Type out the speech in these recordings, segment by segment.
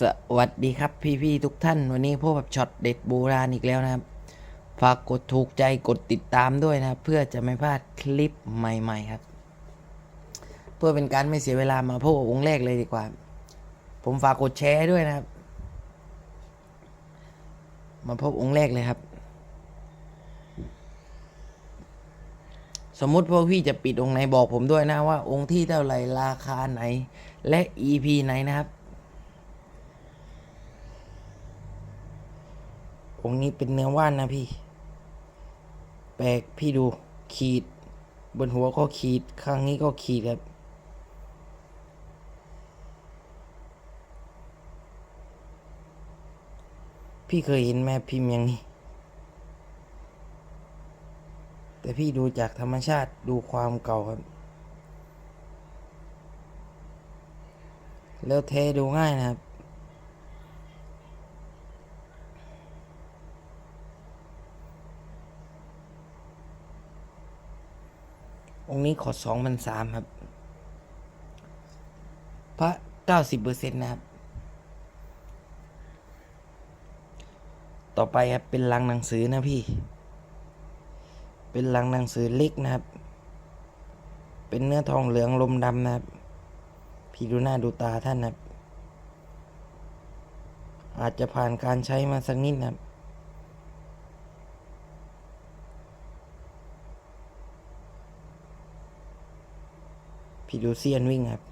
สวัสดีครับพี่ๆทุกท่าน วันนี้พบกับช็อตเด็ดโบราณอีกแล้วนะครับ ฝากกดถูกใจกดติดตามด้วยนะครับเพื่อจะไม่พลาดคลิปใหม่ ๆครับ เพื่อเป็นการไม่เสียเวลามาพบกับองค์แรกเลยดีกว่า ผมฝากกดแชร์ด้วยนะครับ มาพบองค์แรกเลยครับ สมมุติพวกพี่จะปิดองค์ไหนบอกผมด้วยนะว่าองค์ที่เท่าไหร่ราคาไหน และ EP ไหนนะครับ องค์นี้เป็นเนื้อว่านนะพี่ แปลกพี่ดูขีด บนหัวก็ขีด ข้างนี้ก็ขีดครับพี่เคยเห็นแม่พิมพ์อย่างนี้ แต่พี่ดูจากธรรมชาติดูความเก่าครับ แล้วเทดูง่ายนะครับ องค์นี้ขอสองพันสามครับ พระเก้าสิบเปอร์เซ็นต์นะครับ ต่อไปครับเป็นลังหนังสือนะพี่ เป็นลังหนังสือเล็กนะครับ เป็นเนื้อทองเหลืองลมดำนะครับ พี่ดูหน้าดูตาท่านนะครับ อาจจะผ่านการใช้มาสักนิดนะครับ พี่ดูเซียนวิ่งครับ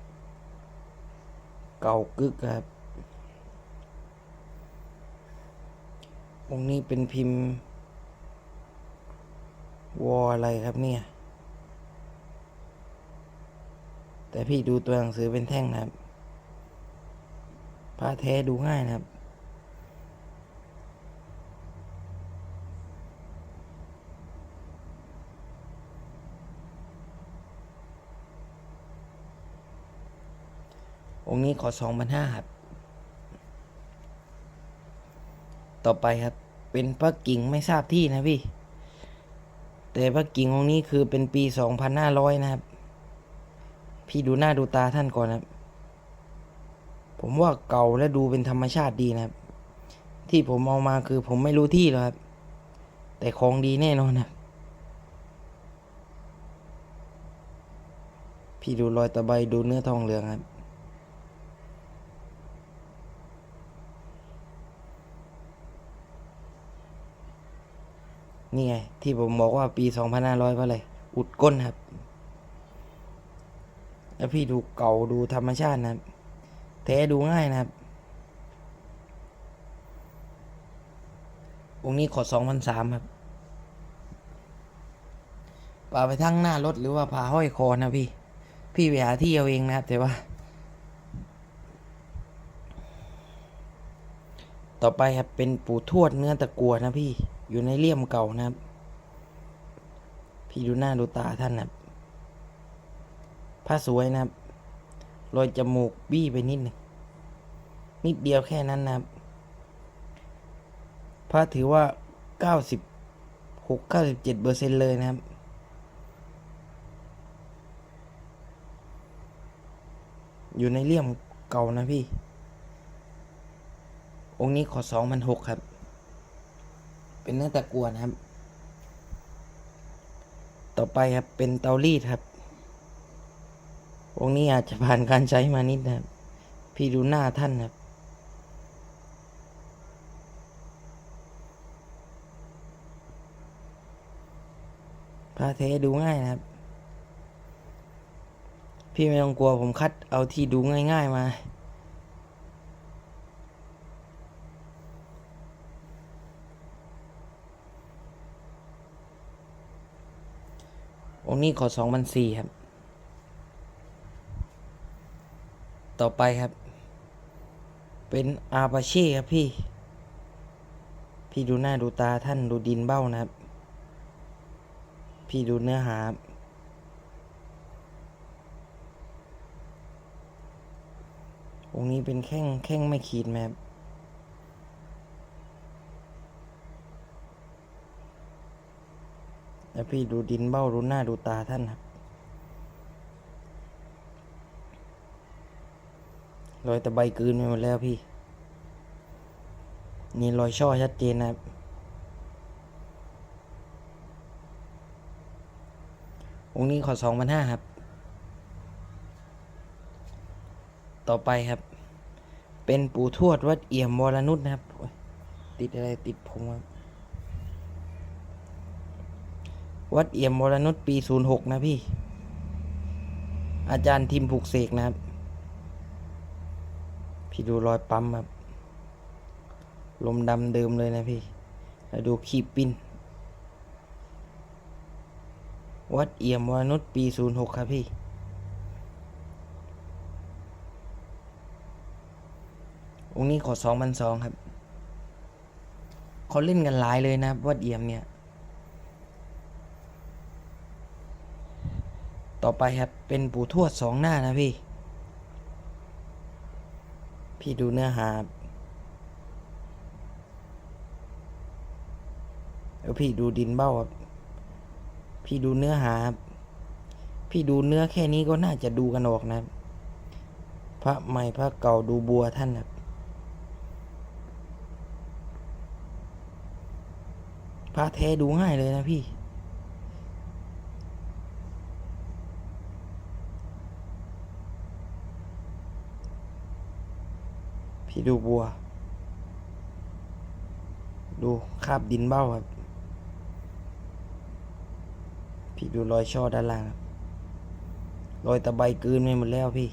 เก่ากึกครับองนี้เป็นพิมพ์ วออะไรครับเนี่ย แต่พี่ดูตัวหนังสือเป็นแท่งนะครับพระแท้ดูง่ายนะครับ องค์นี้ขอสองพันห้าครับ ต่อไปครับ เป็นพระกิ่งไม่ทราบที่นะพี่ แต่พระกิ่งองค์นี้คือเป็นปีสองพันห้าร้อยนะครับ พี่ดูหน้าดูตาท่านก่อนนะครับ ผมว่าเก่าและดูเป็นธรรมชาติดีนะครับ ที่ผมเอามาคือผมไม่รู้ที่หรอกครับ แต่ของดีแน่นอนนะพี่ดูรอยตะไบดูเนื้อทองเหลืองครับ นี่ไง ที่ผมบอกว่าปี2500เพราะอะไรอุดก้นครับ แล้วพี่ดูเก่าดูธรรมชาตินะครับแท้ดูง่ายนะครับองค์นี้ขอ2,003ครับป่าไปทั้งหน้ารถหรือว่าพาห้อยคอนะพี่ พี่ไปหาที่เอาเองนะครับ แต่ว่า ต่อไปครับเป็นปู่ทวดเนื้อตะกัวนะพี่ อยู่ในเลี่ยมเก่านะครับ พี่ดูหน้าดูตาท่านนะครับผ้าสวยนะครับ รอยจมูกบี้ไปนิดหนึ่งนิดเดียวแค่นั้นนะครับพระถือว่าเก้าสิบหกเก้าสิบเจ็ดเปอร์เซ็นเลยนะครับ อยู่ในเลี่ยมเก่านะพี่ องค์นี้ขอสองพันหกครับ เป็นเนื้อตะกัวนะครับ ต่อไปครับเป็นเตารีดครับองนี้อาจจะผ่านการใช้มานิดนะครับ พี่ดูหน้าท่านครับพระเทดูง่ายนะครับ พี่ไม่ต้องกลัวผมคัดเอาที่ดูง่าย ๆ มา องค์นี้ขอสองพันสี่ครับ ต่อไปครับ เป็นอาปาเช่ครับพี่ พี่ดูหน้าดูตาท่านดูดินเบ้านะครับ พี่ดูเนื้อหาองค์นี้เป็นแข้งแข้งไม่ขีดแมครับ แล้วพี่ดูดินเบ้าดูหน้าดูตาท่านครับรอยตะไบกืนไปหมดแล้วพี่ นี่รอยช่อชัดเจนนะครับ องค์นี้ขอสองพันห้าครับ ต่อไปครับ เป็นปู่ทวดวัดเอี่ยมวรนุชนะครับ ติดอะไรติดผมครับ วัดเอี่ยมวรนุชปีศูนย์หกนะพี่ อาจารย์ทิมผูกเสกนะครับ พี่ดูรอยปั๊มครับ ลมดำเดิมเลยนะพี่ แล้วดูขีบปิ้นวัดเอี่ยมวรนุชปีศูนย์หกครับพี่องค์นี้ขอสองพันสองครับ เขาเล่นกันหลายเลยนะวัดเอี่ยมเนี่ย ต่อไปครับ เป็นปู่ทวดสองหน้านะพี่ พี่ดูเนื้อหาแล้วพี่ดูดินเบ้าครับ พี่ดูเนื้อหาครับพี่ดูเนื้อแค่นี้ก็น่าจะดูกันออกนะ พระใหม่พระเก่าดูบัวท่านครับพระแท้ดูง่ายเลยนะพี่ พี่ดูบัว ดูคาบดินเบ้าครับ พี่ดูรอยช่อด้านล่างครับรอยตะไบกืนไปหมดแล้วพี่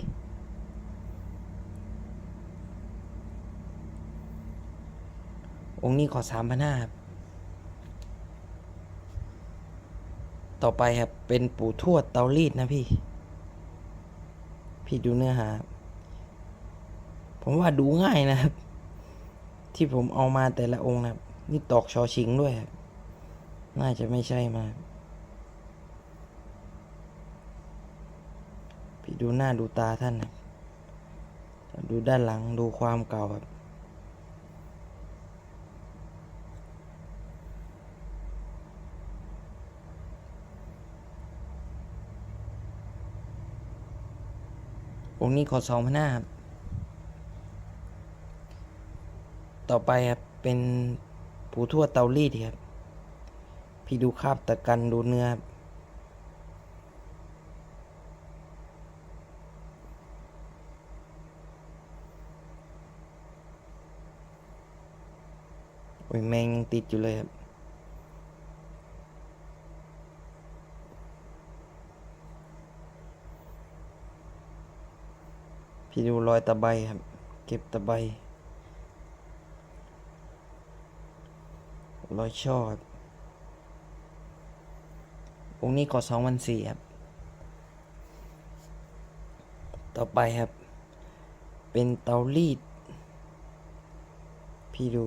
องค์นี้ขอสามพันห้าครับ ต่อไปครับ เป็นปู่ทวดเตารีดนะพี่ พี่ดูเนื้อหา ผมว่าดูง่ายนะครับ ที่ผมเอามาแต่ละองค์นะครับ นี่ตอกชอชิงด้วยครับน่าจะไม่ใช่มาพี่ดูหน้าดูตาท่านนะดูด้านหลังดูความเก่าครับองค์นี้ขอสองพันห้าครับ ต่อไปครับเป็นผูทั่วเตารีดครับพี่ดูคราบตะกันดูเนื้อโอ้ยแมงยังติดอยู่เลยครับพี่ดูรอยตะไบครับ เก็บตะไบ รอยช่อครับองนี้ก็สองวันสี่ครับ ต่อไปครับ เป็นเตารีด พี่ดู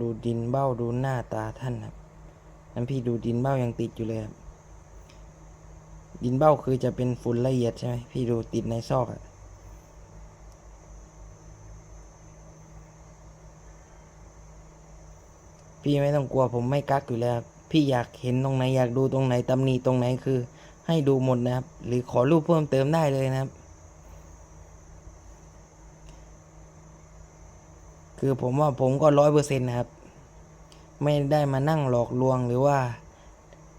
ดูดินเบ้าดูหน้าตาท่านครับนั้นพี่ดูดินเบ้ายังติดอยู่เลยครับ ดินเบ้าคือจะเป็นฝุ่นละเอียดใช่ไหมพี่ดูติดในซอกอะ พี่ไม่ต้องกลัวผมไม่กักอยู่แล้ว พี่อยากเห็นตรงไหนอยากดูตรงไหนตำหนิตรงไหนคือ ให้ดูหมดนะครับ หรือขอรูปเพิ่มเติมได้เลยนะครับ คือผมว่าผมก็ร้อยเปอร์เซ็นต์นะครับ ไม่ได้มานั่งหลอกลวงหรือว่า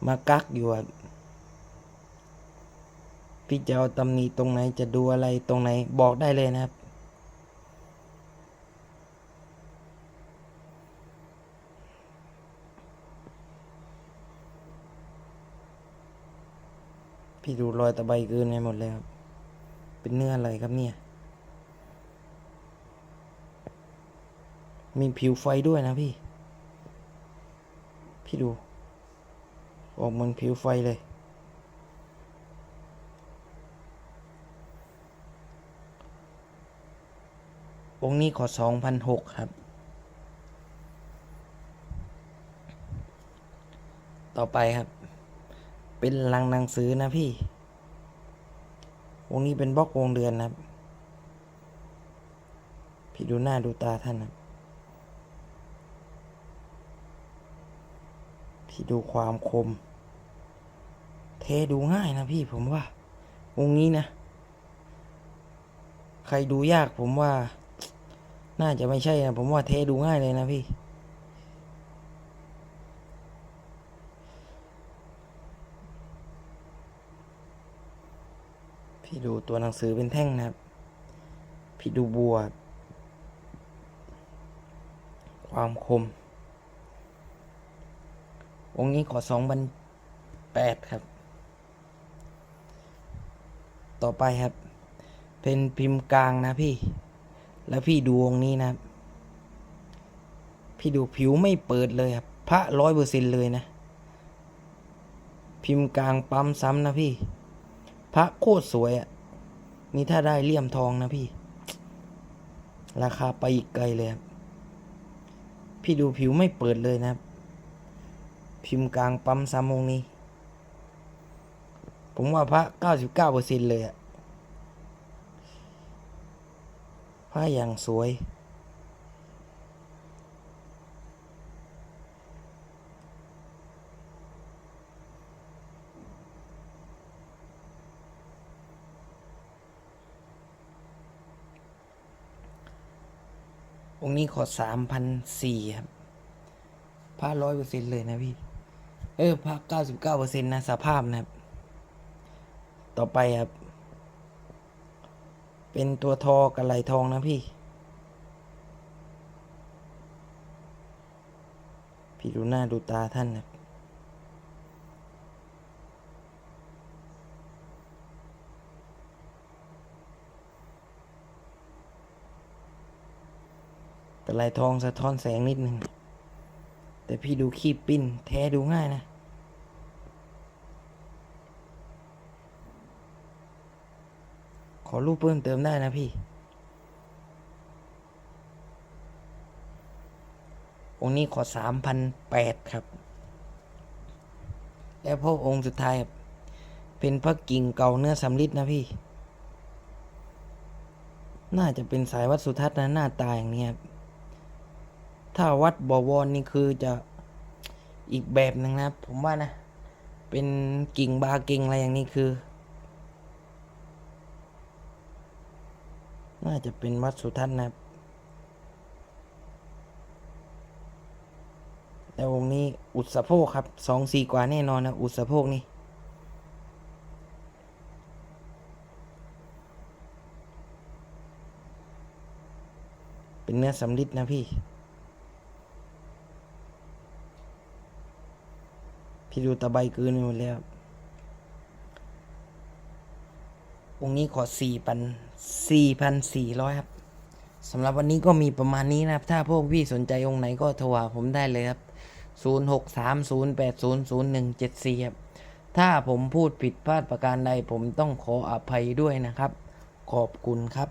มากักอยู่ครับพี่จะเอาตำหนิตรงไหนจะดูอะไรตรงไหนบอกได้เลยนะครับ พี่ดูรอยตะไบเกินไปหมดเลยครับ เป็นเนื้ออะไรครับเนี่ย มีผิวไฟด้วยนะพี่ พี่ดู ออกเหมือนผิวไฟเลย องค์นี้ขอสองพันหกครับ ต่อไปครับ เป็นลังหนังสือนะพี่ วงนี้เป็นบล็อกวงเดือนนะครับ พี่ดูหน้าดูตาท่านนะพี่ดูความคม เทดูง่ายนะพี่ผมว่า วงนี้นะ ใครดูยากผมว่า น่าจะไม่ใช่นะ ผมว่าเทดูง่ายเลยนะพี่ พี่ดูตัวหนังสือเป็นแท่งนะครับ พี่ดูบัว ความคม องค์นี้ขอสองพันแปดครับ ต่อไปครับ เป็นพิมพ์กลางนะพี่ แล้วพี่ดูองค์นี้นะครับ พี่ดูผิวไม่เปิดเลยครับ พระร้อยเปอร์เซ็นเลยนะ พิมพ์กลางปั๊มซ้ำนะพี่ ระโคตรสวยอะ่ะนี่ถ้าได้เลี่ยมทองนะพี่ ราคาไปอีกไกลเลยครับ พี่ดูผิวไม่เปิดเลยนะครับ พิมพ์กลางปั๊มซ้ำองนี้ ผมว่าพระเก้าสิบเก้าเปอร์เซ็นเลยอะพระอย่างสวย องค์นี้ขอสามพันสี่ครับผ้าร้อยเปอร์เซ็นเลยนะพี่ เออผ้าเก้าสิบเก้าเปอร์เซ็นนะสภาพนะครับ ต่อไปครับ เป็นตัวทอกับไหลทองนะพี่ พี่ดูหน้าดูตาท่านนะ แต่ไหลทองสะท้อนแสงนิดนึง แต่พี่ดูขี้ปิ้น แท้ดูง่ายนะ ขอรูปเพิ่มเติมได้นะพี่ องค์นี้ขอสามพันแปดครับ แล้วพระองค์สุดท้ายครับเป็นพระกิ่งเก่าเนื้อสำริดนะพี่ น่าจะเป็นสายวัดสุทัศน์นะหน้าตาอย่างนี้ครับ ถ้าวัดบวรนี่คือจะอีกแบบหนึ่งนะผมว่านะ เป็นกิ่งบากิ่งอะไรอย่างนี้คือ น่าจะเป็นวัดสุทัศน์นะครับแล้ววงนี้อุดสะโพกครับสองสี่กว่าแน่นอนนะ อุดสะโพกนี่เป็นเนื้อสำลิดนะพี่ พี่ดูตะไบเกินไปหมดแล้วองนี้ขอสี่พันสี่พันสี่ร้อยครับสำหรับวันนี้ก็มีประมาณนี้นะครับ ถ้าพวกพี่สนใจองค์ไหนก็โทรหาผมได้เลยครับ0 6 3 0 8 0 0 1 7 4ครับ ถ้าผมพูดผิดพลาดประการใดผมต้องขออภัยด้วยนะครับ ขอบคุณครับ